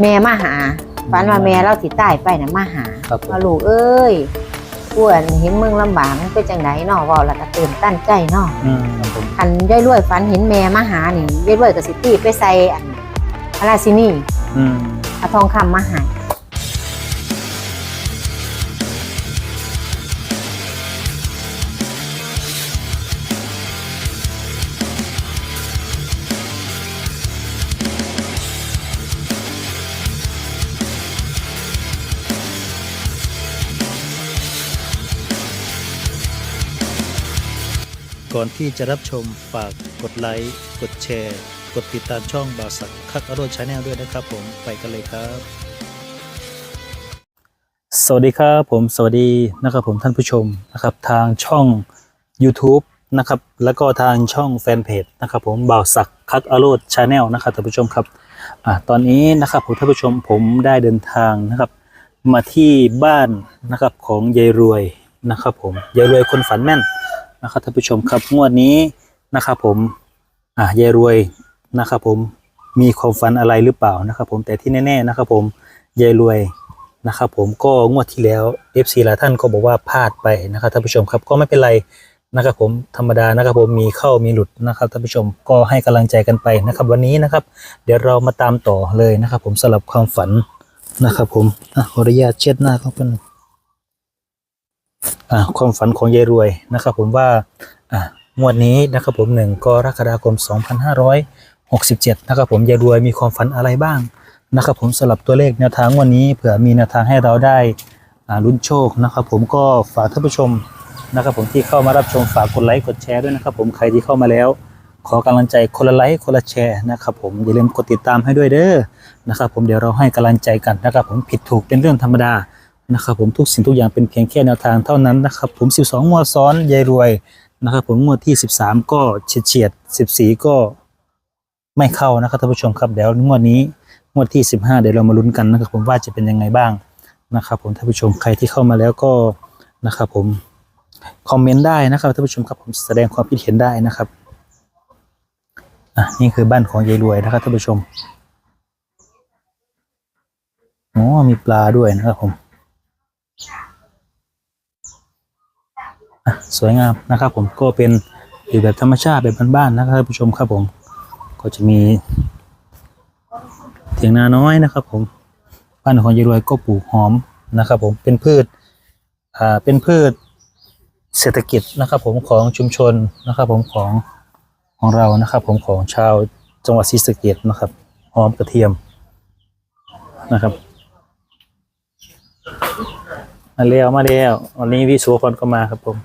แม่มาหาฝันว่าแม่เราสิตายไปน่ะมาหาครับผมว่าลูกเอ้ยอ้วนเห็นมึงลำบากมันเป็นจังไดเนาะเว้าแล้วก็ตื่นตั้นใจเนาะอืมครับผมคันยายรวยฝันเห็นแม่มาหานี่ยายรวยก็สิตีไปใส่อันพระราชินีอืมเอาทองคำมาให้ ก่อนที่จะรับชมฝากกดไลค์ กดแชร์ กดติดตามช่องบาวสักคักอโรชาแนลด้วยนะครับผมไปกันเลยครับ สวัสดีครับผมสวัสดีนะครับผมท่านผู้ชมนะครับทางช่อง YouTube นะครับแล้วก็ทางช่องแฟนเพจนะครับผมบ่าวสักคักอโรดชาแนลนะครับท่านผู้ชมครับอ่าตอนนี้นะครับผมท่านผู้ชมผมได้เดินทางนะครับมาที่บ้านนะครับของยายรวยนะครับผมยายรวยคนฝันแม่น นะครับท่านผู้ชมครับงวดนี้นะครับผมอ่ายายรวยนะครับผมมีความฝันอะไรหรือเปล่านะครับผมแต่ที่แน่ๆนะครับผมยายรวยนะครับผมก็งวดที่แล้ว FC หลายท่านก็บอกว่าพลาดไปนะครับท่านผู้ชมครับก็ไม่เป็นไรนะครับผมธรรมดานะครับผมมีเข้ามีหลุดนะครับท่านผู้ชมก็ให้กำลังใจกันไปนะครับ วันนี้นะครับ เดี๋ยวเรามาตามต่อเลยนะครับ ผมสำหรับความฝันนะครับผมอะขออนุญาตเช็ดหน้าเขาเป็นอ่า ความฝันของยายรวยนะครับ ผมว่าอ่างวดนี้นะครับผมหนึ่งกรกฎาคม 2567 นะครับผมยายรวยมีความฝันอะไรบ้างนะครับ ผมสลับตัวเลขแนวทางวันนี้เผื่อมีแนวทางให้เราได้อ่าลุ้นโชคนะครับ ผมก็ฝากท่านผู้ชมนะครับ ผมที่เข้ามารับชมฝากกดไลค์กดแชร์ด้วยนะครับ ผมใครที่เข้ามาแล้ว ขอกำลังใจคนละไลค์คนละแชร์นะครับ ผมอย่าลืมกดติดตามให้ด้วยเด้อนะครับ ผมเดี๋ยวเราให้กำลังใจกันนะครับ ผมผิดถูกเป็นเรื่องธรรมดา นะครับผมทุกสิ่งทุกอย่างเป็นเพียงแค่แนวทางเท่านั้นนะครับผม 12งวดซ้อนยายรวยนะครับผมงวดที่ 13 ก็เฉียดเฉียด14 ก็ไม่เข้านะครับท่านผู้ชมครับเดี๋ยวงวดนี้งวดที่ 15 เดี๋ยวเรามาลุ้นกันนะครับผมว่าจะเป็นยังไงบ้างนะครับผมท่านผู้ชมใครที่เข้ามาแล้วก็นะครับผมคอมเมนต์ได้นะครับท่านผู้ชมครับผมแสดงความคิดเห็นได้นะครับอะนี่คือบ้านของยายรวยนะครับท่านผู้ชมอ๋อมีปลาด้วยนะครับผม สวยงามนะครับผมก็เป็นอยู่แบบธรรมชาติแบบบ้านๆนะครับท่านผู้ชมครับผม ก็จะมีเถียงนาน้อยนะครับ ผมบ้านของยายรวยก็ปลูกหอมนะครับ ผมเป็นพืชอ่าเป็นพืชเศรษฐกิจนะครับ ผมของชุมชนนะครับ ผมของของเรานะครับ ผมของชาวจังหวัดศรีสะเกษนะครับหอมกระเทียมนะครับ มาแล้วมาแล้ววันนี้วิสุวรรณก็มาครับผม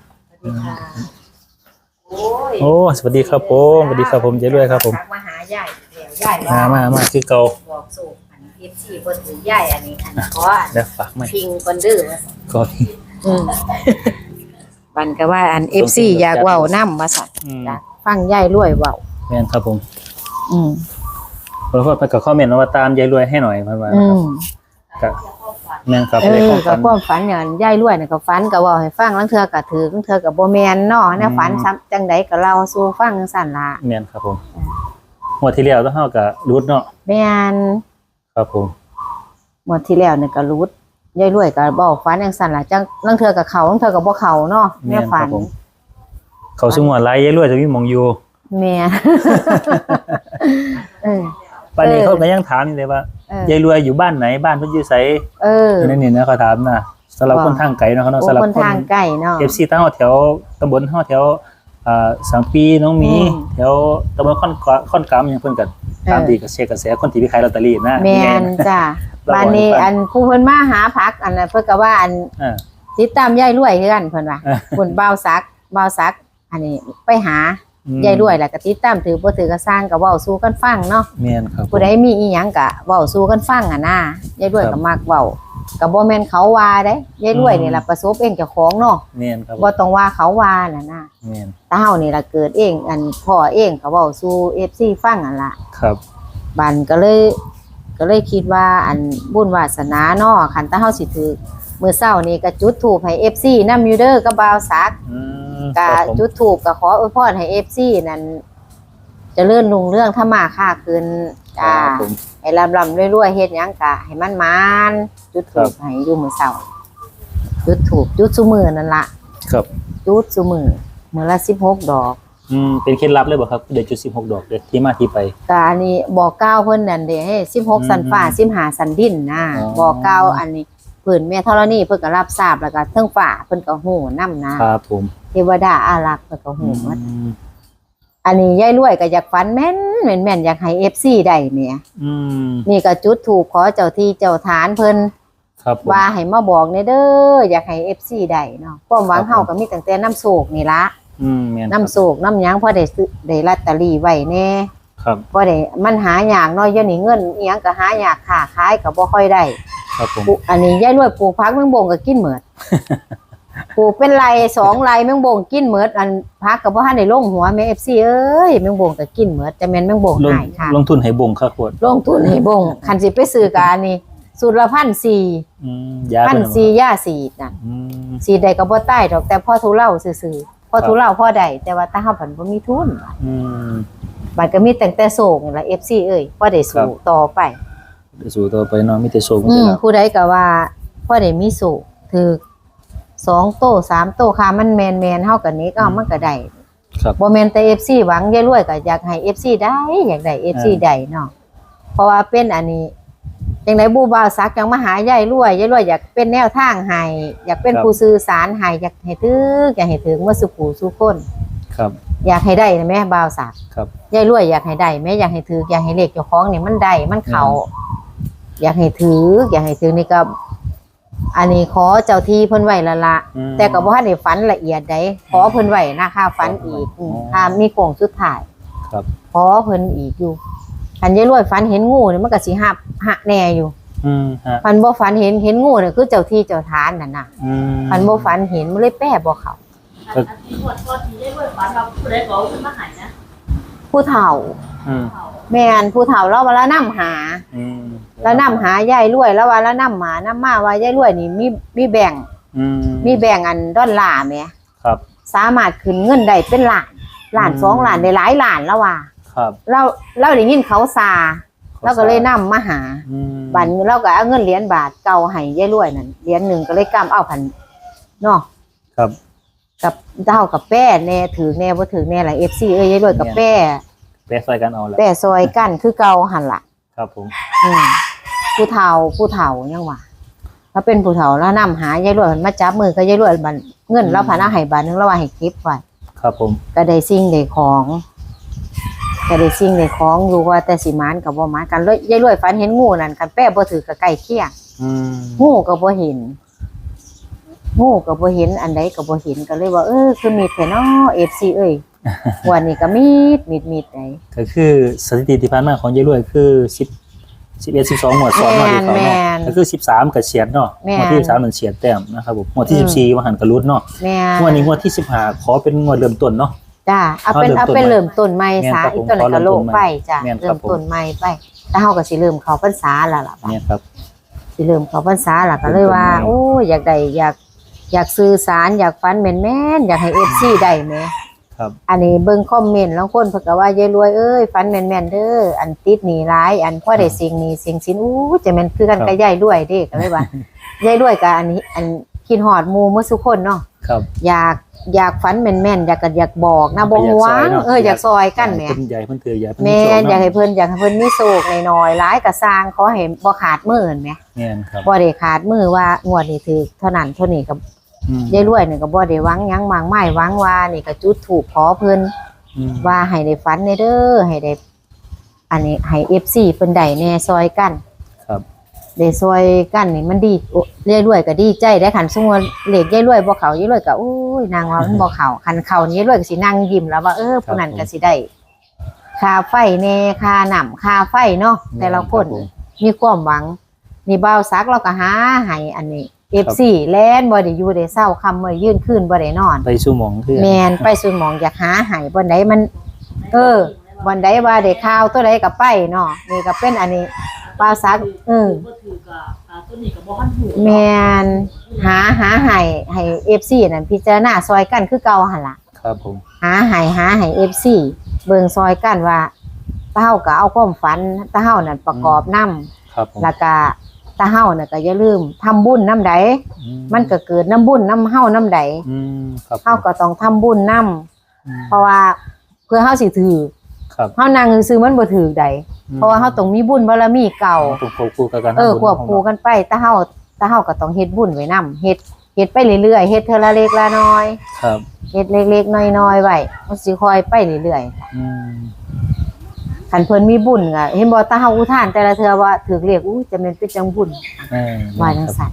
โอ้สวัสดีครับผมสวัสดีครับผมเจ๊ด้วยครับผมมาหายายเดี๋ยวยายมามามาคือเกาบอกสู่อันเอฟซีเพิ่นถือยายอันนี้อันขออันแล้วฝากไหมพิงคนดื้อก็พี่อืมบันก็ว่าอันเอฟซีอยากเว้านำว่าสั่นอืมอยากฟังยายรวยเว้าแม่นครับผม อืมขอโทษไปกับคอมเมนต์ว่าตามยายรวยให้หน่อยมาว่าอืม กับแม่นครับเอเลยอของก็ฝันความฝันอย่างยายรวยน่ะก็ฝันก็เว้าให้ฟังลางเทื่อก็ถือลางเทื่อก็บ่แม่นเนาะแนวฝันอืมซ้ำจังใดก็เล่าสู่ฟังจังซั่นล่ะแม่นครับผมงวดที่แล้วต้องเท่ากับรูทเนาะแม่นครับผมหมดที่แล้วเนี่ยก็รู้ยายรวยก็บอกฝันจังซั่นล่ะจังลางเทื่อก็เข้าลางเทื่อก็บ่เข้าเนาะแนแม่นวคฝัรันบผม เขาซึ่งว่าไลฟ์ยายรวยจะมีหมองอยู่แม่ เออป้านนี้เออเขาก็ยังถามอยู่เลยว่าเออ ยายรวยอยู่บ้านไหนบ้านเพิ่นอยู่ไสเอออยู่ในนี่นะเขาถามนะสำหรับว่าคนทางไกลเนาะเขาเนาะโอ้สำหรับคนคนทางใกล้เนาะเอฟซีตั้งแถวตำบลห้าแถวอ่าสังปีน้องหมีอืมแถวตำบลค่อนกะค่อนกำอย่างเพิ่นกันตามดีกับเชกกระแสคนที่ไปขายลอตเตอรี่นะแม่นไงจ้ะเราบ้านนี้บอกให้ฟังอันผู้เพิ่นมาหาพักอันนั้นเพิ่นก็ว่าอันอ่าติดตามยายรวยคือกันเพิ่นว่าอ่าเพิ่นบ่าวซักบ่าวซัก อันนี้ไปหาอืม ยายรวยแล้วก็ติดตามถือบ่ถือก็สร้างก็เว้าสู่กันฟังเนาะแม่นครับผมผู้ใดมีอีหยังก็เว้าสู่กันฟังอะนะยายรวยครัก็บมักเว้าก็บ่แม่นเขาว่าเด้ยายรวยนี่ล่ะประสบเองเจ้าของเนาะแม่นครับผมบ่ต้องว่าเขาว่าน่ะนะแม่นแตาเฮานี่ล่ะเกิดเอง อันพ่อเองก็เว้าสู่ FC ฟังอะล่ะครับบันก็เลย ก็เลยคิดว่าอันบุญวาสนาเนาะคันแตาเฮาสิถือ มื้อเช้านี่ก็จุดธูปให้ FC นำอยู่เด้อกับบ่าวซักอืมคก็รับผมจุดธูปก็ขออวยพรให้ FC นั่นเจริญรุ่งเรื่องทำมาค้าขึ้นจ้าครับผม ให้ลำลำรวยๆเฮ็ดหยังกะให้มันมานจุดครัถูบกให้อยู่มื้อเช้าจุดถูกจุดซุมื้อนั่นล่ะครับ จุดซุมื้อมื้อละ16ดอก อืมเป็นเคล็ดลับเลยบ่ครับเดี๋ยวจุดสิบหกดอกเดี๋ยวที่มาที่ไป กอันนี้บอกกล่าวเพิ่นนั่นเด้ให้16สันฟ้า15สันดินนะอ๋อ บอกกล่าวอันนี้ เพิ่นแม่ธรณีเพิ่นก็รับทราบแล้วก็เทิงฟ้าเพิ่นก็ฮู้นํนะครับผมเทวดาอารักษ์เพิ่นก็ฮู้หมดอืมอันนี้ยายรวยก็อยากฝันแม่นแม่นแม่นอยากให้ FC ได้แหมอืมนี่ก็จุดถูกขอเจ้าที่เจ้าฐานเพิ่นครับผมว่าให้มาบอกในเด้ออยากให้ FC ได้เนาะความหวังเฮาก็มีตั้งแต่น้ำโศกนี่ละอืมแม่นน้ำโศกน้ำหยังพอได้ซื้อได้ลอตเตอรี่ไว้แน่ ครับพอได้มันหายากเนาะเดี๋ยวนี้เงินอีหยังก็หายากค้าขายก็บ่ค่อยได้ครับผม ปลูกอันนี้ยายรวยปลูกผักแมงบงก็กินเหมือดปลูกเป็นไรสองไรแมงบงกินเหมือดอันพักกับพ่อท่านได้ลงหัวแม่เอฟซีเอ้ยแมงบงก็กินเหมือดแต่แม่นแมงบงลงหายค่ะ ลงทุนให้บงค่าขวดลงทุนให้บงคันสิไปซื้อการนี่สูตรละพันสี่อืมยาพันเพิ่นสี่ย่าสีดน่ะ อืม สีดใดก็บ่ใต้ดอกแต่พ่อทุเล่าซื่อๆพ่อทุเล่าพ่อใดแต่ว่าตาเฮาผันบ่มีทุนอืม บัดก็มีแต่งแต่โศกนี่ล่ะ FC เอ้ยพ่อได้ครัสู้บต่อไปเดี๋ยวสู่ต่อไปเนาะมีแต่โชคมีอืแต่มลาภผู้ใดก็ว่าพ่อได้มีโศกถือสองโตสามโตค่ะมันแมนแมนๆเฮากันนี้ก็เอามันก็ได้ครับบ่แม่นแต่ FC หวังยายรวยก็อยากให้ FC ได้อยากได้ FC อ่าได้เนาะเพราะว่าเป็นอันนี้จังไดบูบ่าวซักจังมาหายายรวยยายรวยอยากเป็นแนวทางให้อยากเป็นผู้สื่อสารให้อยากให้ถึกอยากให้ถึงเมื่อสุขูสุคนครับ อยากให้ได้นะแม่บ่าวซักครับยายรวยอยากให้ได้แม่อยากให้ถืออยากให้เลขเจ้าของนี่มันได้มันเขาอยากให้ถือ อยากให้ถือนี่ก็ อันนี้ขอเจ้าที่เพิ่นไว้ละละอืม แต่ก็บ่ทันได้ฝันละเอียดใดขอเพิ่นไว้นะค่าฝันอีกอ๋อค่ามีโครงสุดท้าย ครับ ขอเพิ่นอีกอยู่คันยายรวยฝันเห็นงูนี่มันก็สิหับหะแน่อยู่อืมฮะคันบ่ฝันเห็นเห็นงูนี่คือเจ้าที่เจ้าทานนั่นน่ะอืมคันบ่ฝันเห็นมันเลยแป้บ่เขา ครับอันที่หมดก็ทีได้ด้วยฝันเราผู้ใดก็เอาขึ้นมาใหายนะผู้เฒ่า อืมเขาแม่นผู้เฒ่าเราว่าละนํหาอืมแล้วนำหายายรวยแล้วว่าแล้วนำหมานํมาว่ายายรวยนี่มีมีแบ่งอืมมีแบ่งอันดอลลาร์แหมครับ สามารถขึ้นเงินได้เป็นล้านล้านอืม สองล้านได้หลายล้านแล้วว่า ครับเราเราได้ยินเขาซาเราก็เลยนำมาหา อืมบันเราก็เอาเงินเหรียญบาทเก่าให้ยายรวยนั่นเหรียญหนึ่งก็เลยกำเอาพันเนาะครับ กับเท่ากับแป้แน่ถือแน่บ่ถือแน่ล่ะ FC เอ้ยยายรวยกับแป้แปะใส่กันเอาแหละแป้ซอยกันคือเก่าหั่นล่ะครับผมอืมผู้เฒ่าผู้เฒ่ายังว่าถ้าเป็นผู้เฒ่าแล้วนำหายายรวยมันมาจับมือก็ยายรวยบันเงินเราผ่านเอาให้บาทหนึงแล้วว่าให้เก็บไว้ครับผมก็ได้สิ่งได้ของก็ได้สิ่งได้ของอยู่ว่าแต่สิมานกับบ่มานกันเลยยายรวยฝันเห็นงูนั่นกันแป้บ่ถือกับใกล้เคียงอืมงูก็บ่เห็น งูก็บ่เห็นอันใดก็บ่เห็นก็เลยว่าเออคือมีแท้เนาะ FC เอ้ยวันนี้ก็มีดมีดมีดไดก็คือสถิติที่ผ่านมาของยายรวยคือสิบสิบเอ็ดสิบสองหมวดสอนเนาะที่เขาแม่เนาะนก็คือสิบสามกับเฉียดเนาะแม่นหมวดที่สิบสามมันเฉียดแต้มนะครับผมหมวดที่อืสิมบสี่มหันกระลุดเนาะแม่งวดนี้งวดที่สิบห้าขอเป็นงวดเริ่มต้นเนาะจ้าเอาเป็นเอาเอาเริ่เป็นมต้นเริ่มต้นใหม่แม่นซะครับอีผมกต้นขอก็โลกเริ่มต้นใหม่ไปจ้ะแม่นครัเริ่บมผมต้นใหม่ไปแต่เฮาก็สิเริ่มเข้าพรรษาแล้วล่ะบัดเนี่ยครับสิเริ่มเข้าพรรษาล่ะก็เลยว่าเริ่มต้นใหม่โอ้ยอยากได้อยาก อยากสื่อสารอยากฝันแม่นๆอยากให้ FC ได้แหมครับ อันนี้เบิ่งคอมเมนต์แล้วคนเพิ่นก็ว่ายายรวยเอ้ยฝันแม่นๆเด้ออันติดหนี้หลาย อันพ่อได้สิ่งนี้สิ่งสินอู้จะแม่นคือกันครับกับยายรวยเด้ก็เลยว่ายายรวยก็อันนี้อันคิดฮอดหมู่หมดทุกคนเนาะครับ อยากอยากฝันแม่นๆอยากก็อยากบอกนะบ่หวงเอออยากซอยกันแหมเพิ่นใหญ่เพิ่นถือใหญ่เพิ่นแม่นโชคอยากเนาะให้เพิ่นอยากให้เพิ่นมีโศกน้อยๆหลายก็สร้างขอให้บ่ขาดมือนั่นแหมแม่นครับบ่ได้ขาดมือว่างวดนี้ถือเท่านั้นเท่านี้ก็ อืมยายรวยนี่ก็บ่ได้หวังหยังมากมายหวังว่านี่ก็จุดธูปขอเพิ่นอืมว่าให้ได้ฝันในเด้อให้ได้อันนี้ให้ FC เพิ่นได้แน่ซอยกันครับได้ซอยกันนี่มันดีโอ้ยายรวยก็ดีใจได้คันสมมุติเลขยายรวยบ่เข้ายายรวยก็โอ้ยนางว่ามันบ่เข้าคันเข้านี่ยายรวยก็สินั่งยิ้มแล้วว่าเออผู้นั้นก็สิได้ค่าไฟแน่ค่าน้ำค่าไฟเนาะแต่ละคนครับผมมีความหวังนี่บ่าวซักเราก็หาให้อันนี้ FC แลนบ่ได้อยู่ได้เศร้าคำมื้อยืนขึ้นบ่ได้นอนไปสู่หมองคือแมนไปสุนหมองอยากหาใหายบนใดมัน เออบนใดว่าได้ข่าวตัวใดกับไปเนาะนี่ก็เป็นอันนี้ปลาซักเออก็ถือกับอ่าตัวนี้กับบ่ฮันหูแมนหาหาใหายให้เอฟซีนั่นพิจารณาซอยกันคือเก่าหันละครับผม หาใหายหาใหายเอฟซีเบิ่งซอยกันว่าตาเฮาก็เอาความฝันตาเฮานั่นประกอบนำครับผม แล้วก็ ตาเฮาน่ะก็อย่าลืมทำบุญน้ำใดอืมันก็เกิดน้ำบุญน้ำเฮาน้ำใดอืมครับผมเฮาก็ต้องทำบุญนํอืมเพราะว่าเพื่อเฮาสิถือครับเฮานั่งซื่อๆมันบ่ถือใด เพราะว่าเฮาต้องมีบุญบารมีเก่า ต้องควบคู่กับการเออทำควบคู่กันไปตาเฮาตาเฮาก็ต้องเฮ็ดบุญไว้นํเฮ็ดเฮ็ดไปเรื่อยๆเฮ็ดเทื่อละเล็กละน้อย ครับเฮ็ดเล็กๆน้อยๆไว้มันสิค่อยไปเรื่อยอืม ๆคันเพิ่นมีบุญก็เห็นบ่ตาเฮาอุทานแต่ละเทื่อว่าถือเรียกอู้จะแม่นเป็นจังบุญเออว่าจังซั่น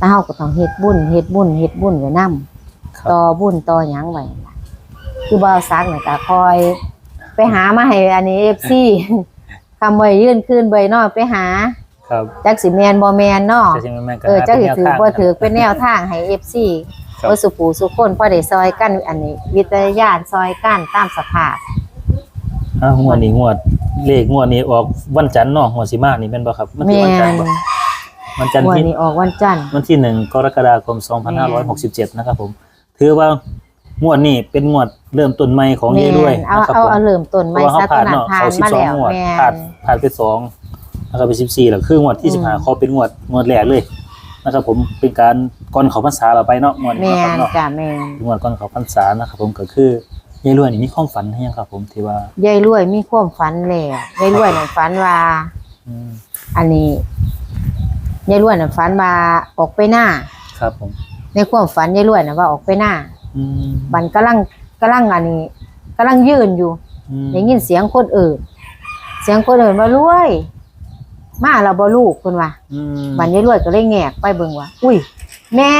ตาเฮาก็ต้องเฮ็ดบุญเฮ็ดบุญเฮ็ดบุญไว้นํครับต่อบุญต่อหยังไว้ล่ะคือบ่าวซักนี่ก็คอย ไปหามาให้อันนี้ FC คำไว้ยื่นคืนไว้เนาะไปหาครับจักสิแม่นบ่แม่นเนาะจะใช่ไหมแม่ก็เออหาจักสิเป็นถือแนวทางบ่ถือเป็นแนวทางให้ FC ครับบ่สุปูสุคนพอได้ซอยกันอันนี้ วิทยาญาณซอยกันตามสภาพ อ่างวดนี้งวด เลขงวดนี้ออกวันจันทร์เนาะงวดสิมานี่แม่นบ่ครับมันคือแม่วันจันทนร์บ่วันจันทร์วันที่นี้ออกวันจันทร์ วันที่หนึ่งกรกฎาคม 2567 นะครับผม ถือว่างวดนี้เป็นงวดเริ่มต้นใหม่ของยายด้วยเอานะครับเอาผมเอาเริ่มต้นเพใหม่ราะว่าซะเขาตผ่าอนนนั้นเนาะผ่านเขามาแล้ว12งวดแม่ผ่านนผ่านไปสองแล้วก็ไป14แล้วคืองวดที่อืม15เขาเป็นงวดงวดแรกเลยนะครับผมเป็นการก่อนเขาพรรษาเราไปเนาะงวดนี้แม่นะครับนเนาะ จ้ะแม่นงวดก่อนเขาพรรษานะครับผมก็คือ ยายรวยนี่มีความฝันให้ยังครับ ผมที่ว่ายายรวยมีความฝันแล้วยายรวยนั่นฝันว่า อืมอันนี้ยายรวยน่ะฝันว่าออกไปหน้า ครับผม ในความฝันยายรวยน่ะว่าออกไปหน้าอืมบันกำลังกำลังอันนี้กำลังยืนอยู่อืมได้ยินเสียงคนอื่น เสียงคนอื่นว่ารวย มาเราบ่ลูกคนว่าอืมบันยายรวยก็เลยแงกไปเบิ่งว่าอุ้ย แม่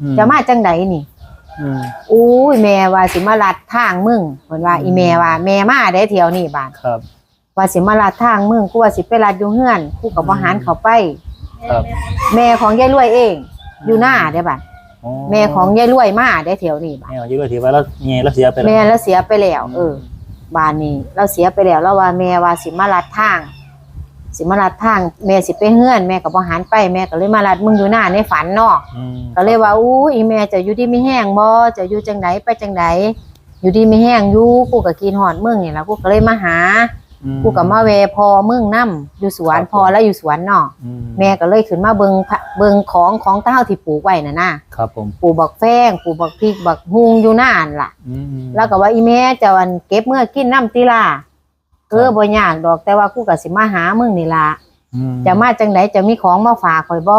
อืจะมาจังใดนี่ อืมอุ้ยแม่ว่าสิมาลัดทางมึงเพิ่นว่า อีแม่ว่าแม่มาได้เที่ยวนี่บาดครับ ว่าสิมาลัดทางมึงกูว่าสิไปลัดอยู่เฮือนกูก็บ่หันเข้าไป ครับ แม่ของยายรวยเอง อยู่หน้าได้บัดอ๋อแม่ของยายรวยมาได้เที่ยวนี่บาดแม่ของยายรวยที่ว่าแล้วเงี้ยแล้วเสียไปแล้วแม่แล้วเสียไปแล้ว เออบ้านนี้ เราเสียไปแล้วแล้วว่าแม่ว่าสิมาลัดทาง สิมาลัดทางแม่สิไปเฮือนแม่ก็บ่หันไปแม่ก็เลยมาลัดมึงอยู่หน้าในฝันเนาะอืมก็เลยว่าอู้อีแม่จะอยู่ดีไม่แห้งบ่จะอยู่จังไดไปจังไดอยู่ดีไม่แห้งอยู่กูก็กินฮอดมึงนี่ล่ะกูก็เลยมาหาอืกูก็มาแวพอมึงนํอยู่สวนพอแล้วอยู่สวนเนาะอืมแม่ก็เลยขึ้นมาเบิงพะเบิงของของเต้าที่ปลูกไว้น่ะนะครับผมปลูกบักแฟงปลูกบักพริกบักฮุงอยู่หน้านั่นล่ะอืมแล้วก็ว่าอีแม่เจะอันเก็บเมื่อกินน้ำติล่า เออบ่ยากดอกแต่ว่ากูก็สิมาหามึงนี่ล่ะอืมจะมาจังไดจะมีของมาฝากข่อยบ่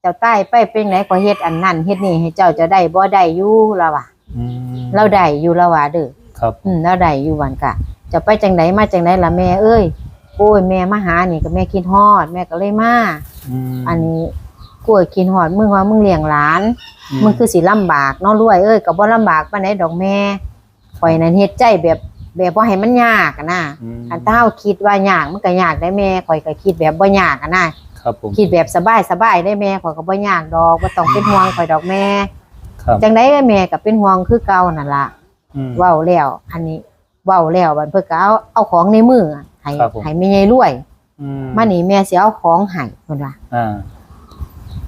เจ้าใต้ไปเป็นไหนข่อยเฮ็ดอันนั้นเฮ็ดนี่ให้เจ้าจะได้บ่ได้อยู่ล่ะว่ะอืมเราได้อยู่ละว่ะเด้อครับอืมเราได้อยู่วันกะ จะไปจังไดมาจังไดล่ะแม่เอ้ยโอ้ยแม่มาหานี่ก็แม่คิดฮอด แม่ก็เลยมาอืมอันนี้กล้วยคิดฮอดมึงว่ามึงเลี้ยงหลาน มึงคือสิลำบากเนาะรวยเอ้ยก็บ่ลำบากปานใดดอกแม่ข่อยนั่นเฮ็ดใจแบบ แบบบ่ให้มันยากอะนะอืมอันเต้าคิดว่ายากมันก็ยากได้แม่ข่อยก็คิดแบบบ่ยากอะนะครับผมคิดแบบสบายสบายได้แม่ข่อยก็บ่ยากดอกบ่ต้องเป็นห่วงข่อยดอกแม่ครับจังได๋แม่ก็เป็นห่วงคือเก่านั่นล่ะอืมเว้าแล้ว อันนี้เว้าแล้วบัดเพิ่นก็เอาเอาของในมืออะให้ครับผมให้แม่ใหญ่รวยอืมมานี่แม่สิเอาของให้เพิ่นว่าอ่า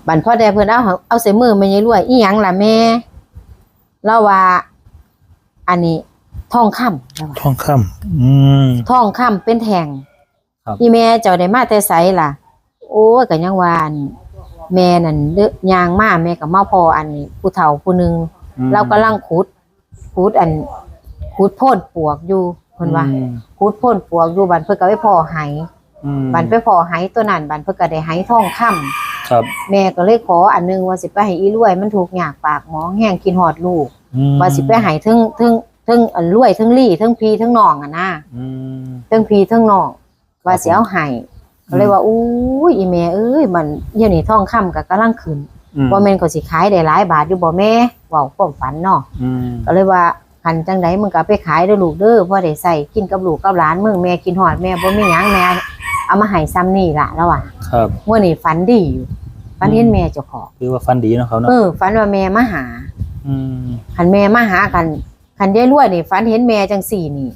บัดพอได้เพิ่นเอาเอาใส่มือแม่ใหญ่รวย อีหยังล่ะแม่เราว่า อันนี้ ทองคำแล้วว่าทองคำอืม ทองคำเป็นแท่งครับอีแม่เจ้าได้มาแต่ไสล่ะ โอ้ยก็ยังว่าอันแม่นั่นเด้อย่างมาแม่ก็มาพออันนี้ผู้เฒ่าผู้หนึงอืมเรากำลังขุดขุดอันขุดโพ่นปวกอยู่เพิ่นว่าอืมขุดโพ่นปวกอยู่บันเพิ่นก็ไปพอไหอืมบันไปพอไหตัวนั้นบันเพิ่นก็ได้ไหทองคำครับแม่ก็เลยขออันหนึงว่าสิไปให้อีรวยมันถูกหยากปากหมองแห้งกินหอดลูก อืมว่าสิไปให้ถึงถึง ถึงอันรวยถึงลี่ถึงพีถึงน้องอะนะอืมถึงพีถึงน้องว่าสิเอาให้ก็เลยว่าอู้ยอีแม่เอ้ยมันเดี๋ยวนี้ทองคำก็กำลังขึ้นอืมบ่แม่นก็สิขายได้หลายบาทอยู่บ่แม่เว้าความฝันเนาะอืมก็เลยว่าคันจังไดมึงก็เอาไปขายเด้อลูกเด้อพอได้ใส่กินกับลูกกับหลานมึงแม่กินหอดแม่บ่มีหยังแม่เอามาให้ซ้ำนี่ล่ะแล้วว่ะครับมื้อนี้ฝันดีอยู่ฝันเห็นแม่เจ้าของคือว่าฟันดีเนาะเขาเนาะเออฝันว่าแม่มาหา อืมคันแม่มาหากัน คันยายรวยนี่ฝันเห็นแม่จังสี่นี่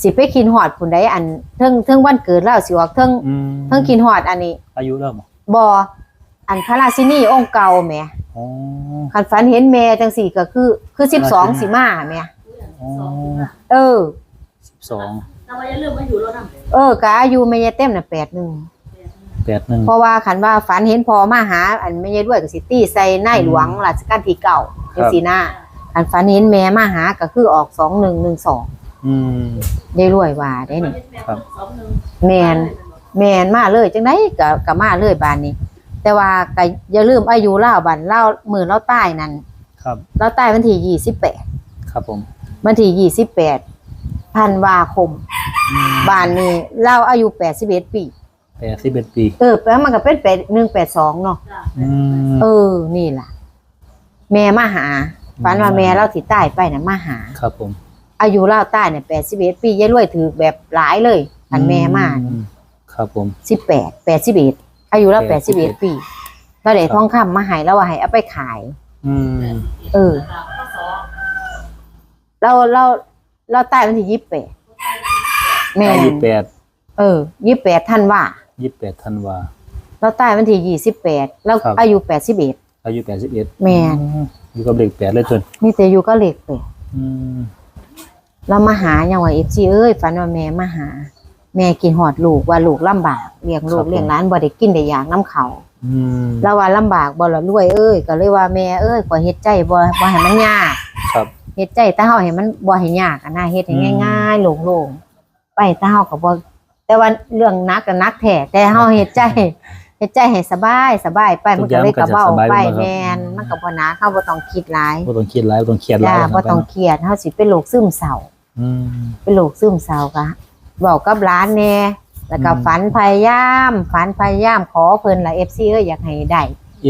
สิไปกินหอดผู้ใดอันเทิงเทิงวันเกิดแล้วสิออกเทิงอืมเทิงกินหอดอันนี้อายุเริ่มเหรอบ่อันพระราชินีองค์เก่าแหม่อ๋อ คันฝันเห็นแม่จังสี่ก็คือคือ12สิมาแหม่อ๋อ เออ สิบสองน้าว่าอย่าลืมมาอยู่รถนำเออกะอายุแม่ยายเต็มน่ะแปดหนึ่ง แปดหนึ่ง เพราะว่าคันว่าฝันเห็นพอมาหา อันแม่ยายด้วยกับสิตี้ใส่ในหลวงรัชกาลที่เก่าจังซี่นะ คันฝันเห็นแม่มาหาก็คือออกสองหนึ่งหนึ่งสองอืมยายรวยว่าได้นี่ครับ แม่นแม่นมาเลยจังไดก็ก็มาเลยบานนี้ แต่ว่าก็อย่าลืมอายุเล่าบันเล่ามือเล่าใต้นั่นครับ เล่าใต้วันที่ยี่สิบแปดครับผม วันที่ยี่สิบแปดธันวาคม อืมบ้านนี้เล่าอายุแปดสิบเอ็ดปี แปดสิบเอ็ดปีเออแล้วมันก็เป็นแปดหนึ่งแปดสองเนาะ อืม เออ นี่ล่ะ แม่มาหา ฝันว่าแม่เล่าที่ใต้ไปน่ะมาหา ครับผม อายุเล่าใต้เนี่ยแปดสิบเอ็ดปียายรวยถือแบบหลายเลยอันแม่มาอืครับผม สิบแปดแปดสิบเอ็ดอายุเล่าแปดสิบเอ็ด81ปีเราได้ทองคำมาให้แล้วว่าให้เอาไปขาย อืม เออ เราเราเราใต้วันที่ยี่สิบแปดแม่ยี่สิบแปดเออยี่สิบแปดท่านว่า ยี่สิบแปดธันวา เราใต้วันที่ยี่สิบแปดเราครับ อายุแปดสิบเอ็ด อายุแปดสิบเอ็ดแม่นอยู่กับเด็กแปดเลยจนมีแต่อยู่ก็เล็กแปดอืมเรามาหาอย่างว่าเอฟซีเอ้ยฝันว่าแม่มาหา แม่กินหอดลูกว่าลูกลำบากเลี้ยงลูกเลี้ยงหลานบ่ได้กินได้อย่างน้ำเขาอืมแล้วว่าลำบากบ่ละรวยเอ้ยก็เลยว่าแม่เอ้ยขอเฮ็ดใจบ่บ่ให้มันยาก ครับ เฮ็ดใจแต่เฮาให้มันบ่ให้ยากอะนะเฮ็ดให้อืม ง่ายๆโล่งๆไปแต่เฮาก็บ่แต่ว่าเรื่องหนักก็หนักแท้แต่เฮาเฮ็ดใจเฮ็ดใจให้สบายสบายไปมันก็เลยกระเบ้าไปแม่นมันก็บ่หนักเฮาบ่ต้องคิดหลายบ่ต้องคิดหลายบ่ต้องเครียดหลาจ้ายบ่ต้องเครียดเฮาสิเป็นโรคซึมเศร้าอืมเป็นโรคซึมเศร้าก็บอกกับหลานแน่แล้วก็อืมฝันพยายาม ฝันพยายามขอเพิ่นล่ะ FC เอ้ยอยากให้ได้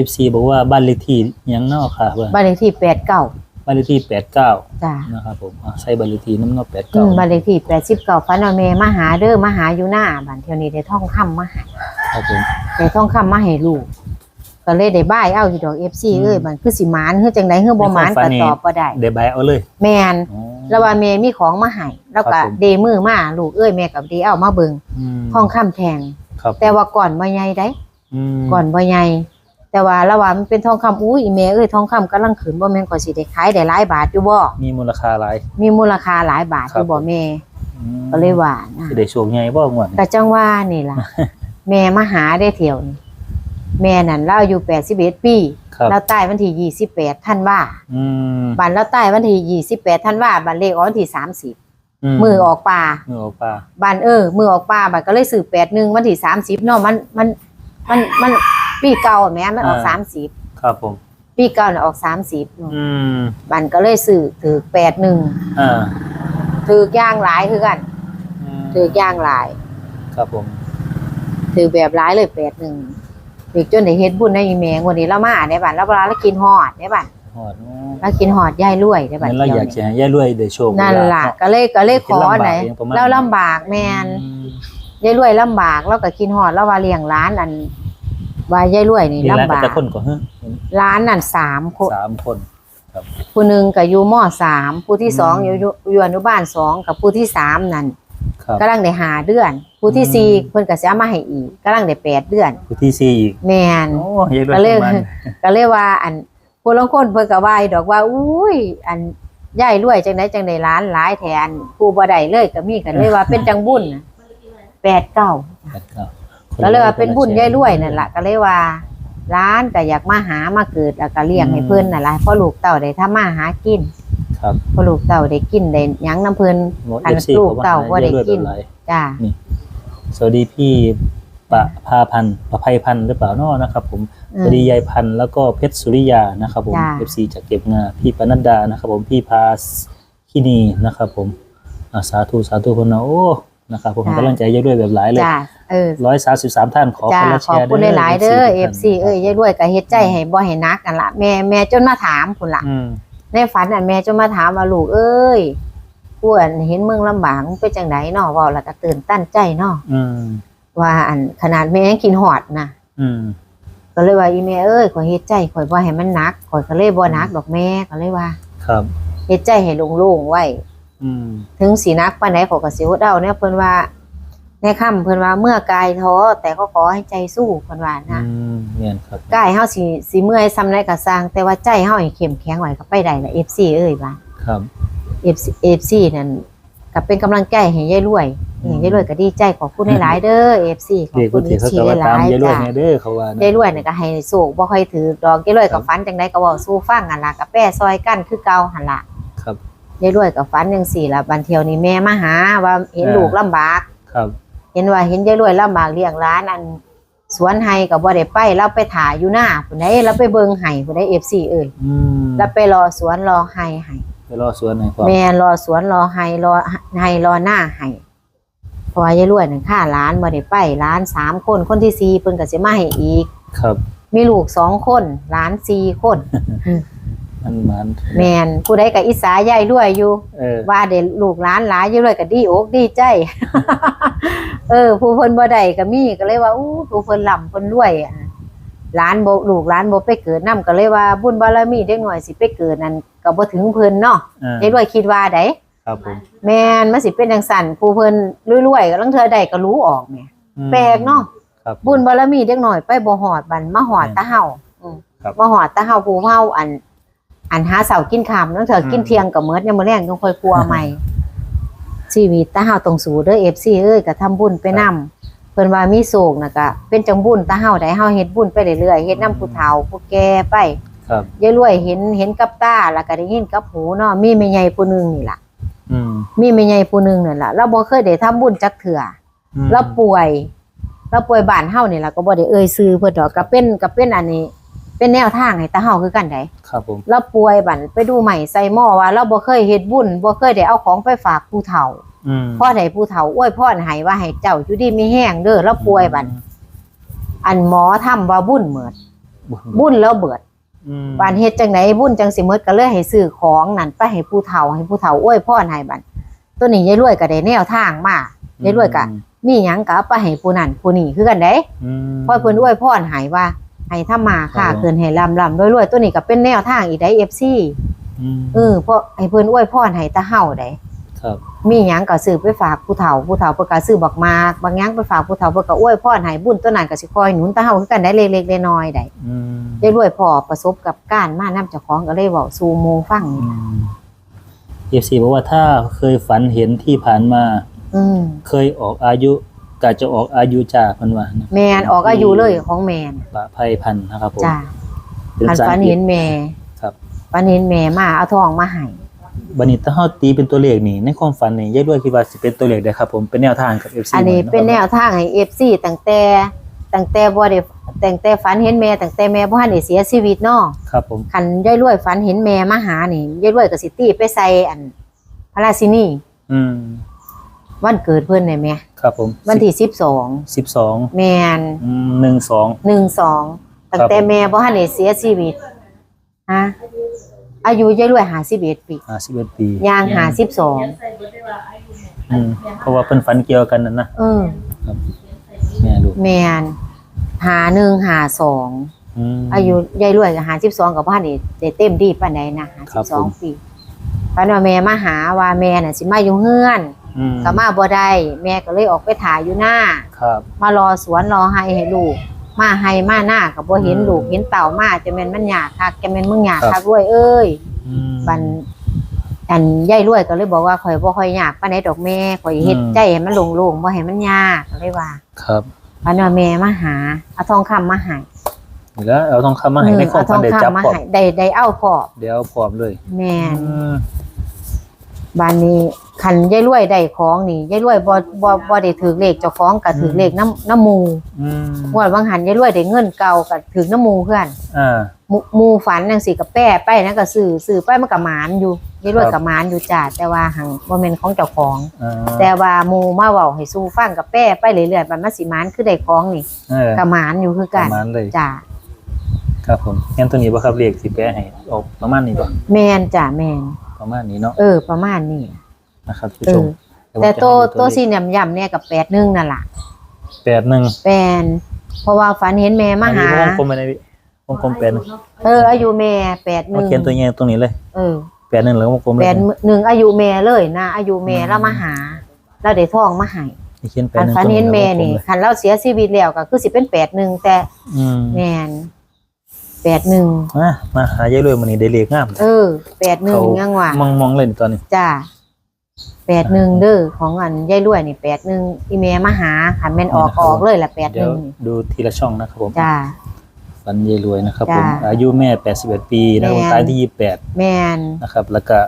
FC บอกว่าบ้านเลขที่หยังเนาะค่ะเพิ่นบ้านเลขที่89บ้านเลขที่แปดเก้าจ้านะครับผมอะใส่บ้านเลขที่น้ำเนาะแปดอืเก้ามบ้านเลขที่89ฝันว่าแม่มาหาเด้อมาหาอยู่หน้าบ้านเที่ยวนี้ได้ท่องคำมาให้ ครับผมได้ท่องคำมาให้ลูก ก็เลยได้บ้ายเอาอยู่ดอก FC อืมเอ้ยมันคือสิหมานคือจังได๋คือบ่หมานในความฝัก็นนี่ตอบบ่ได้ได้ใบเอาเลย แม่นอ๋อแล้วว่าแม่มีของมาให้แล้วก็ครับผมเดมือมาลูกเอ้ยแม่ก็ได้เอามาเบิ่งมท่องคำแทงครับแต่ว่าก่อนบ่ใหญ่ได้อืมก่อนบ่ใหญ่แต่ว่าระหว่างมันเป็นทองคำอุ้ยอีแม่เอ้ยทองคำกำลังขึ้นบ่แม่นก็สิได้ขายได้หลายบาทอยู่บ่ มีมูลค่าหลาย มีมูลค่าหลายบาทอยู่บ่แม่อืมก็เลยว่านะสิได้โชคใหญ่บ่งวดนี้ก็จังว่านี่ล่ะ แม่มาหาได้เที่ยวนี่แม่นั่นเราอายุ81ปีครับ เราตายวันที่28ธันวาอืมบันเราตายวันที่28ธันวาบันเลขออกวันที่30มมือออกป่ามือออกป่าบันเออ มือออกป่าบันก็เลยสืบ81วันที่30เนาะมันมันมันมันปีเก่าแม่มันออก30ครับผม ปีเก่าน่ะออก30เนาะอืมบันก็เลยสื่อถือแปดหนึ่งอ่าถือย่างหลายคือกันมถือย่างหลาย ครับผม ถือแบบหลายเลยแปดหนึ่งอีกจนได้เฮ็ดบุญในอีแมงวันนี้เรามาได้บันแล้วเวลาเรากินหอดได้บันฮอดเรากินหอดย่ายรวยได้บันงั้นเราอยากจะให้ย่ารวยได้โชคนั่นล่ะ ก็เลยก็เลยขอไหนเองประมาณเราลำบากแมนอืมย่ายรวยลำบากเราก็กินหอดแล้วว่าเลี้ยงร้านอันว่าย่ายรวยนี่มีหลายลำบากแต่คนก็เฮ้ร้านนั่นสามคน สามคน ผู้หนึ่งก็อยู่มสามผู้ที่สองอืมอยู่อยู่อยู่อนุบาลสองกับผู้ที่สามนั่น ครับกำลังได้หาเดือน ผู้ที่อืมสี่เพิ่นก็สิเอามาให้อีกกำลังได้แปดเดือน ผู้ที่สี่อีกแม่นโอ้ยายรวยก็เลยประมาณก็เลยว่าอันผู้ลางคนเพิ่นก็ว่าอีดอกว่าอุ้ย อันยายรวยจังไดจังไดล้านหลายแทนผู้บ่ได้เลยก็มีก็เลยว่าเป็นจังบุญน่ะแปดเก้าครับก็เลยว่าเป็นบุญยายรวยนั่นล่ะก็เลยว่าร้านก็อยากมาหามาเกิดแล้วก็เลี้ยงให้เพิ่นนั่นล่ะเพราะลูกเต่าได้ทำมาหากิน ครับเพราะลูกเต่าได้กินได้หยังน้ำเพิ่นอันเอฟซีลูกเขาเต่าบ่ว่าได้ได้กิกินนจ้า สวัสดีพี่ปะพาพันธ์ประภัยพันธ์หรือเปล่าเนาะนะครับ ผมสวัสดียายพันธ์แล้วก็เพชรสุริยานะครับ ผม จ้าเอฟซีจากเก็บงาพี่ปนัดดานะครับ ผมพี่พาคินีนะครับ ผมอ่าสาธุสาธุคนนะโอ้นะครับ ผมกำลังใจเยอะด้วยแบบหลายเลยจ้าเออร้อยสามสิบสามท่านขอจ้าคนละขแชอบร์คุณหลายๆเด้อทุก FC ท่านเอ้ยยายรวยก็เฮ็ดใจให้บ่ให้นักกันละแม่แม่จนมาถามพุ่นละอืม ในฝันอันแม่จนมาถามว่าลูกเอ้ยกูอันเห็นมึงลำบากมึงเป็นจังไดเนาะเว้าแล้วก็ตื่นตันใจเนาะอืมว่าอันขนาดแม่ยังกินหอดนะอืมก็เลยว่าอีแม่เอ้ยขอยเฮ็ดใจข่อยบ่ให้มันหนักข่อยก็เลยบ่หนักดอกแม่ก็เลยว่า ครับเฮ็ดใจให้โล่งๆไว้อืมถึงสิหนักปานใดข่อยก็สิอดเอาเนี่ยเพิ่นว่า ในค่ำเพิ่นว่าเมื่อกายท้อแต่ก็ขอให้ใจสู้เพิ่นว่านะอืมเนี่ยครับกายเฮาสิสิเมื่อยซ้ำใดก็สร้าง แต่ว่าใจเฮาให้เข้มแข็งไว้ก็ไปได้ละ FC เอ้ยว่าครับ FC FC นั่นก็เป็นกำลังใจให้ยายรวยอนี่ยายรวยก็ดีใจขอบคุณหลายๆเด้อ FC ขอบเด็กคุกุณฏิเขาชีก็ว่าหตามลายยายรๆวยจ้ะแน่เด้อเขาว่านะยายรวยน่ะก็ให้สูกบ่ค่อยถือดอกยายรวยก็ฝันจังไดก็เว้าสู้ฟังหั่นล่ะก็แป้ซอยกันคือเก่าหั่นล่ะครับยายรวยก็ฝันจังซี่ล่ะบันเที่ยวนี้แม่มาหาว่าเห็นอ่าลูกลำบากครับ เห็นว่าเห็นยายรวยลำบากเลี้ยงร้านอันสวนไห้ก็บ่ได้ไปเราไปถ่ายอยู่หน้าผู้ใดเราไปเบิ่งไห้ผู้ใด FC เอ้ยอืมแล้วไปรอสวนรอไห้ไห้ไปรอสวนหน่อยครับแม่รอสวนรอไห้รอไห้รอหน้าไห้เพราะว่ายายรวยนั่นค่าร้านบ่ได้ไปร้านสามคนคนที่สี่เพิ่นก็สิมาให้อีก ครับ มีลูกสองคนร้านสี่คน มันมันแม่นผู้ใดก็อิสายายรวยอยู่ เออว่าเด็ลูกหลานหลายยายรวยก็ดีอกดีใจ เออ ผู้เพิ่นบ่ได้ก็มีก็เลยว่าอู้ผู้เพิ่นร่ำเพิ่นรวยอะหลานบ่ลูกหลานบ่ไปเกิดนํก็เลยว่าบุญบารมีเด็กน้อยสิไปเกิดนั่นก็บ่ถึงเพิ่นเนาะอ่ายายรวยคิดว่าไดครับผมแม่นมันสิเป็นจังซั่นผู้เพิ่นรวยๆก็ลังเทื่อใดก็รู้ออกแหมอืมแปลกเนาะครับบุญบารมีเด็กน้อยไปบ่ฮอดบันมาฮอดแตะเฮาอืมครับ มาฮอดแตะเฮาผู้เฮาอัน อันหาเสากินค่ำลังเทื่อกินอืมเที่ยงก็หมดยามมื้อแลงต้องค่อยกลัวใหม่ชีวิตตาเฮาต้องสู้เด้อ FC เอ้ยก็ทำบุญไปนํเพิ่นว่ามีโศกน่ะก็เป็นจังบุญตาเฮาได้เฮาเฮ็ดบุญไปเรื่อยๆเฮ็ดนํผู้เฒ่าผู้แก่ไปครับยายรวยเห็นเห็นกับตาแล้วก็ได้ยินกับหูเนาะมีแม่ใหญ่ผู้หนึงนี่ล่ะอืมมีแม่ใหญ่ผู้หนึงนั่นล่ะเราบ่เคยได้ทำบุญจักเทื่ออืมเราป่วยเราป่วยบ้านเฮานี่ล่ะก็บ่ได้เอ่ยชื่อเพิ่นดอกก็เป็นก็เป็นอันนี้ เป็นแนวทางให้ตาเฮาคือกันไดครับผมเราป่วยบัดไปดูใหม่ใส่หม้อว่า เราบ่เคยเฮ็ดบุญบ่เคยได้เอาของไปฝากผู้เฒ่าอืมพ่อได้ผู้เฒ่าอวยพรให้ว่าให้เจ้าอยู่ดีมีแห้งเด้อแล้วป่วยบัดอันหมอทำว่าบุญเหมิดบุญบุญแล้วเบิดอืมบานเฮ็ดจังไดบุญจังสิหมดก็เลยให้ซื้อของนั่นไปให้ผู้เฒ่าให้ผู้เฒ่าอวยพรให้บัดตัวนี้ยายรวยก็ได้แนวทางมายายรวยก็มีหยังก็เอาไปให้ผู้นั้นผู้นี้คือกันเด้อืม พ่อเพิ่นอวยพรให้ว่า ให้ทำมาค้าครับเกินให้ร่ำร่ำรวยๆตัวนี้ก็เป็นแนวทางอีกได้ FC อืมเออเพราะให้เพิ่นอวยพรให้ตาเฮาได้ครับมีหยังก็ซื้อไปฝากผู้เฒ่าผู้เฒ่าเพิ่นก็ซื้อบักมากบางหยังไปฝากผู้เฒ่าเพิ่นก็อวยพรให้บุญตัวนั้นก็สิคอยหนุนตาเฮาคือกันได้เล็กๆน้อยๆได้อืมได้รวยพอประสบกับการมานํเจ้าของก็เลยเว้าสู่หมู่ฟังอืมเอฟซีบอกว่าถ้าเคยฝันเห็นที่ผ่านมาอืมเคยออกอายุ กะจะออกอายุจ่าเพันว่านะแม่นออกอายุเลยของแม่นปะไพพันธุ์นะครับผมจ้าเป็นคันภาษาฝัอันงกฤเห็ษ นแม่ครับฝันเห็นแม่มาเอาทองมาให้บัดนี้ถ้าเฮาตีเป็นตัวเลขนี่ในความฝันนี่ยายด้วยคิดว่าสิเป็นตัวเลขได้ครับผมเป็นแนวทางกับ FC อันนี้หยะครับเป็นแนวทางให้ FC ตั้งแต่ตั้งแต่บ่ได้ตั้งแต่ฝันเห็นแม่ตั้งแต่แม่บ่ทันได้เสียชีวิตเนาะครับผมคันยายรวยฝันเห็นแม่มาหานี่ยายรวยก็สิตีไปใส่อันพระราชินีอืมวันเกิดเพิ่นได้แม่ ครับผมวันที่สิบสอง12แม่นอืมหนึ่งสอง12ตั้งแต่แม่บ่ทันได้เสียชีวิตฮะอายุยายรวย51ปีห้าสิบเอ็ดปีย่างเขียน52ใส่เบิดได้ว่าอายุแม่อืมเพราะว่าเพิ่นฝันเกี่ยวกันนั่นนะเออแม่ลูกแม่นหาหนึ่งหาสองอืมอายุยายรวยก็หา12กับพ่อนี่ได้เต็มดีปานใดนะครับผม52ปีปานว่าแม่มาหาว่าแม่น่ะสิมาอยู่เฮือน อืมก็มาบ่ได้แม่ก็เลยออกไปถ่ายอยู่หน้า ครับ มารอสวนรอให้ให้ลูก มาให้มาหน้าก็บ่เห็นอืมลูกเห็นเต่ามาจะแม่นมันยากคักจะแม่นมึงยากครับ คักรวยเอ้ยอืม บันอันยายรวยก็เลยบอกว่าข่อยบ่ค่อยยากปานใดดอกแม่ข่อยเฮ็ดอืม ใจให้มันโล่งๆบ่ให้มันยากก็เลยว่าครับปานว่าแม่มาหาเอาทองคำมาให้นี่แล้วเอาทองคำมาให้ในความเออฝันได้เอาทจัอบงคำมาพร้อมให้ได้ได้เอาพอเดี๋ยวพร้อมเลยแม่น อืม บ้านนี้คันยายรวยได้ของนี่ยายรวยบ่บ่บ่ได้ถือเลขเจ้าของก็ถือเลขน้ำน้ำหมูอืมงวดบางหันยายรวยได้เงินเก่าก็ถือน้ำหมูเพื่อนอ่า หมู่หมูฝันจังซี่ก็แป้ไปนะก็ซื้อซื้อไปมันก็หมานอยู่ยายรวยครับก็หมานอยู่จ้าแต่ว่าหังบ่แม่นของเจ้าของ อ่าแต่ว่าหมูมาเว้าให้สู้ฟังก็แป้ไปเรื่อยๆบัดมันสิหมานคือได้ของนี่เออก็หมานอยู่คือปกันระมาณเลยจ้าครับผมงั้นตัวนี้บ่ครับเลขสิแปะให้ออกประมาณนี้บ่แม่นจ้าแม่น ประมาณนี้เนาะเออ ประมาณนี้นะครับผู้เอชอมแต่โตวเดี๋ยวผมจะให้ดูตัวสีน้ำยำเนี่ยกับแปดหนึ่งนั่นล่ะแปดหนึ่งแปนเพราะว่าฝันเห็นแม่มาหาอันนี้วงกลมไปในวงกลมแปดหนึ่งเออ อายุแม่แปดหมานึ่งเขียนตัวเงี้ยตรงนี้เลย เออแปดหนึ่งแล้ววงกลมเลแปยดหนึ่งอายุแม่เลยนะอายุแม่อืมแล้วมาหาแล้วได้ทองมาให้นี่เขียนแปดคันหนึ่งฝันเห็นแม่นี่ตรงคันเราเสียชีวิตแล้วก็คือสิเป็นแปดหนึ่งแต่อืมแม่น แปดหนึ่งมามาหายายรวยมันนี่ได้เลขงามเออแปดหนึ่งยังว่ามองมองเลยนี่ตอนนี้จ้าแปดหนึ่งเด้อของอันยายรวยนี่แปดหนึ่งอีเมมาหาคันแม่นออกออกเลยละแปดหเดี๋ยนึ่วงดูทีละช่องนะครับผมจ้าฝันยายรวยนะครับผมจ้าอายุแม่81ปีนะครับผมแม่นตายที่แม่น28นะครับ แล้วก็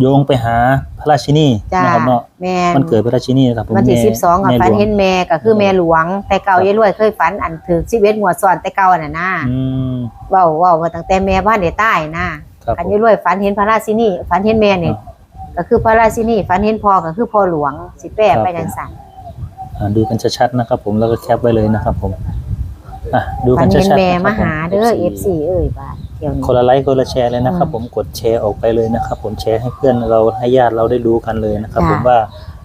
โยงไปหาพระราชินีจ้านะครับเนาะแม่นมันเกิดพระราชินีนะครับผมวันที่แม่สิบสองกับแม่ฝันหลวงเห็นแม่ก็คือแม่หลวง แต่เก่าครับยายรวยเคยฝันอันถือชีวิตหัวซ้อนแต่เก่าน่ะนะอืม เว้าเว้ามาตั้งแต่แม่บ้านเดใต้นะครับอันผมยายรวยฝันเห็นพระราชินีฝันเห็นแม่นี่ก็คือพระราชินีฝันเห็นพ่อก็คือพ่อหลวงสิแปลไปจังซั่นอ่าดูกันชัดๆนะครับ ผมแล้วก็แคปไว้เลยนะครับ ผมอะดูฝักันนเห็นชัดๆแม่นะครับมาหาเด้อผม FC เอ้ยบาด เดี๋ยวนี้คนละไลค์คนละแชร์เลยนะครับอืมผมกดแชร์ออกไปเลยนะครับ ผมแชร์ให้เพื่อนเราให้ญาติเราได้รู้กันเลยนะครับจ้ะผมว่า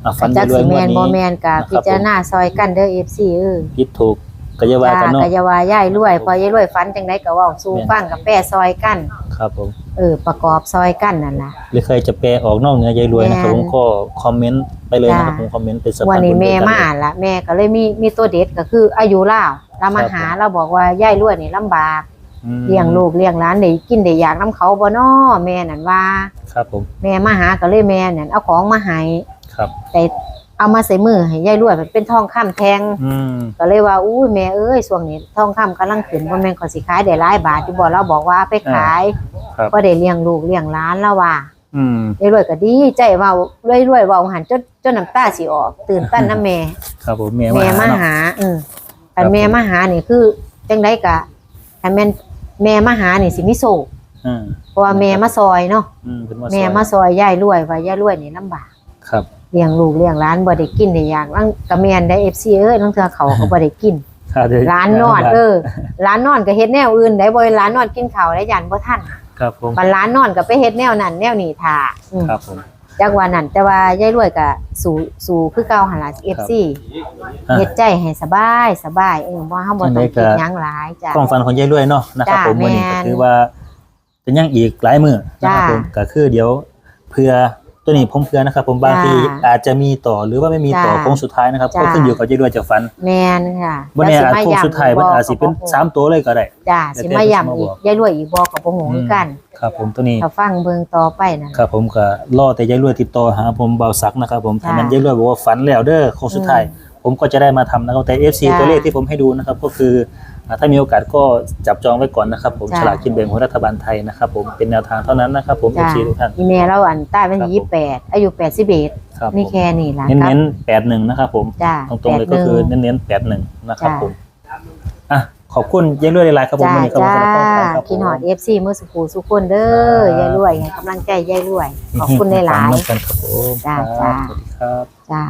อะฟันจัยากยรวยสิงแมวดนนี้บ่แมนกับนะครับพิจารณาซอยกันเด้อ FC เอ้ยผิดถูกกายาวาจ้ากันเนาะ กะอยาว่าย่ายรวยพอยายรวยฝันจังไดก็เว้าสู่แม่น ฟังกับแปรซอยกัน ครับผม เออ ประกอบซอยกันนั่นล่ะ หรือใครจะแปลออกนอกเหนือยายรวยนะครับแม่นผมก็คอมเมนต์ไปเลยนะครับจ้ะผมคอมเมนต์เป็นสะวัพานนนี้บุญแม่ด้วยกันมาเลยละแม่ก็เลยมีมีตัวเด็ดก็คืออายุลาวเรามาหาเราบอกว่าย่ายรวยนี่ลำบากอืม เลี้ยงลูกเลี้ยงหลานได้กินได้อยากนํเขาบ่น้อแม่นั่นว่า ครับผม แม่มาหาก็เลยแม่นั่นเอาของมาให้ครับแต่เอามาใส่มือให้ย่ายรวยมันเป็นทองคำแทงอืมก็เลยว่าอุ้ยแม่เอ้ยช่วงนี้ทองคำกำลังขึ้นบ่แม่นขอยสิขายได้หลายบาทอยู่บ่เราบอกว่าไปขายครับก็ได้เลี้ยงลูกเลี้ยงหลานแล้วว่า อืมยายรวยก็ดีใจเว้ารวยๆเว้าหันจนจนน้ำตาสิออก ตื่นตันนะแม่ ครับผมแม่แม่มาเนาะหา อือครัคับนแม่มาหานี่คือจังไดก็คันแม่น แม่มาหานี่สิมีโศกอืมเพราะว่าแม่มาซอยเนาะอืมเป็นว่าแม่ซอยมาซอยยายรวยว่ายายรวยนี่ลำบากครับ เลี้ยงลูกเลี้ยงหลานบ่ได้กินได้อยากลังก็แม่นได้ FC เอ้ยลังเทื่อเขาก็บ่ได้กิน ครับเดี๋ยวร้านนอนเออร้านนอนก็เฮ็ดแนวอื่นได้บ่ร้านนอนกินข้าวได้ยันบ่ทันครับผม บัดร้านนอนก็ไปเฮ็ดแนวนั้นแนวนี้ท่าอืม ครับผม จักว่านั้นแต่ว่ายายรวยก็สู่สู่คือเก่าหั่นล่ะ FC อะ เฮ็ดใจให้สบายสบายเออบ่เฮาบ่ต้องคิดหยังหลายจ้ะ ความฝันของยายรวยเนาะนะครับจ้าผมวันนี้แม่ก็นคือว่าเป็นยังอีกหลายมือนะครับจ้าผมก็คือเดี๋ยวเพื่อ ตัวนี้ผมเพื่อนะครับ ผมบางจ้าทีอาจจะมีต่อหรือว่าไม่มีต่อจ้าโค้งสุดท้ายนะครับจ้าก็ขึ้นอยู่กับยายรวยจะฝันแม่นค่ะวันนี้อาจแต่โค้งย้ำสุดท้ายมันอาจสิเป็นบ่สามตัวเลยก็ได้จ้าแต่สิแต่มาเพิ่นย้ำมาอีบกอกยายรวยอีกบ่ก็บ่ฮู้คือกัน ครับผมตัวนี้ถ้าฟังเบิ่งต่อไปนั่นครับผมก็รอแต่ยายรวยติดต่อหาผมเบาสักนะครับผมจ้าถ้ามันยายรวยบอกว่าฝันแล้วเด้อโค้งสุดท้ายผมก็จะได้มาทำนะครับแต่ FC จ้าตัวเลขที่ผมให้ดูนะครับก็คืออ่า ถ้ามีโอกาสก็จับจองไว้ก่อนนะครับผมจ้าฉลากกินแบ่งของรัฐบาลไทยนะครับผมเป็นแนวทางเท่านั้นนะครับผมจ้า FC ทุกท่าน อีแม่เราอันใต้วันครับผมที่28อายุ81ครับมีผมแค่นี้ล่ะเน้นครับเน้นแปดหนึ่งนะครับผม จ้าตรงๆเลยก็คือเน้นเน้นแปดหนึ่งนะครับจ้าผมอะขอบคุณยายรวยหลายๆครับผมจ้าวันนี้ครับผมจ้าสำหรับข้อความครับผม กินหอด FC มื้อสุขูสุกคนเด้อยายรวยให้กำลังใจยายรวยขอบคุณหลายน้องกันครับผมจ้าครับจ้า สวัสดีครับ ๆ จ้า